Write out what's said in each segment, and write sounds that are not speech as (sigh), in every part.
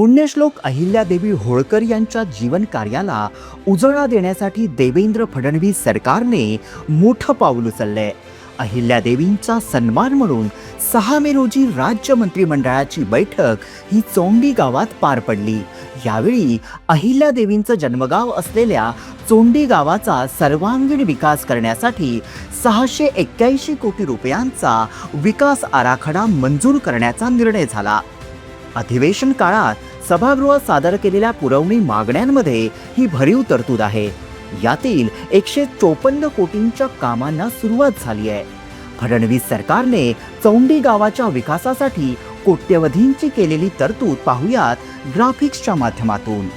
पुण्यश्लोक अहिल्यादेवी होळकर यांच्या जीवन कार्याला उजळा देण्यासाठी देवेंद्र फडणवीस सरकारने मोठं पाऊल उचललंय. अहिल्यादेवींचा सन्मान म्हणून सहा मे रोजी राज्य मंत्रिमंडळाची बैठक ही चोंडी गावात पार पडली. यावेळी अहिल्यादेवींचं जन्मगाव असलेल्या चोंडी गावाचा सर्वांगीण विकास करण्यासाठी सहाशे एक्क्याऐंशी कोटी रुपयांचा विकास आराखडा मंजूर करण्याचा निर्णय झाला. अधिवेशन काळात सभागृहात सादर केलेल्या पुरवणी मागण्यांमध्ये ही भरीव तरतूद आहे. यातील एकशे चोपन्न कोटींच्या कामांना सुरुवात झाली आहे. फडणवीस सरकारने चौंडी गावाच्या विकासासाठी कोट्यवधींची केलेली तरतूद पाहुयात ग्राफिक्सच्या माध्यमातून.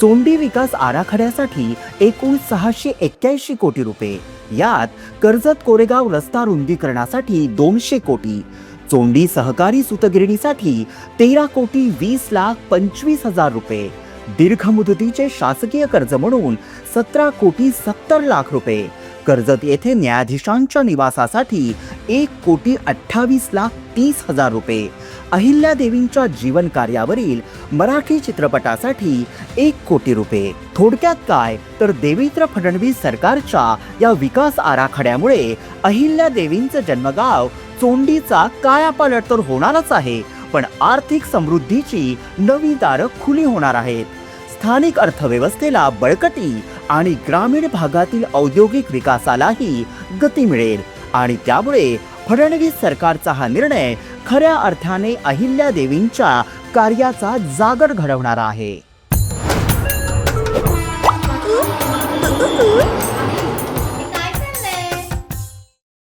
चोंडी विकास आराखड्यासाठी एकूण सहाशे एक्क्याऐंशी कोटी रुपये. यात कर्जत कोरेगाव रस्ता रुंदीकरणासाठी दोनशे कोटी. चोंडी सहकारी सुतगिरणीसाठी तेरा कोटी वीस लाख पंचवीस हजार रुपये. दीर्घ मुदतीचे शासकीय कर्ज म्हणून सतरा कोटी सत्तर लाख रुपये. कर्जत येथे न्यायाधीशांच्या निवासासाठी एक कोटी अठ्ठावीस लाख तीस हजार रुपये. अहिल्यादेवींच्या जीवन कार्यावरील मराठी चित्रपटासाठी एक कोटी रुपये. थोडक्यात काय? तर देवेंद्र फडणवीस सरकारच्या या विकास आराखड्यामुळे अहिल्यादेवींचं जन्मगाव चोंडीचा कायापालट तर होणारच आहे पण आर्थिक समृद्धीची नवी दारं खुली होणार आहेत. स्थानिक अर्थव्यवस्थेला बळकटी आणि ग्रामीण भागातील औद्योगिक विकासालाही गती मिळेल आणि त्यामुळे फडणवीस सरकारचा हा निर्णय खऱ्या अर्थाने अहिल्यादेवींच्या कार्याचा जागर घडवणारा आहे. (laughs) (laughs)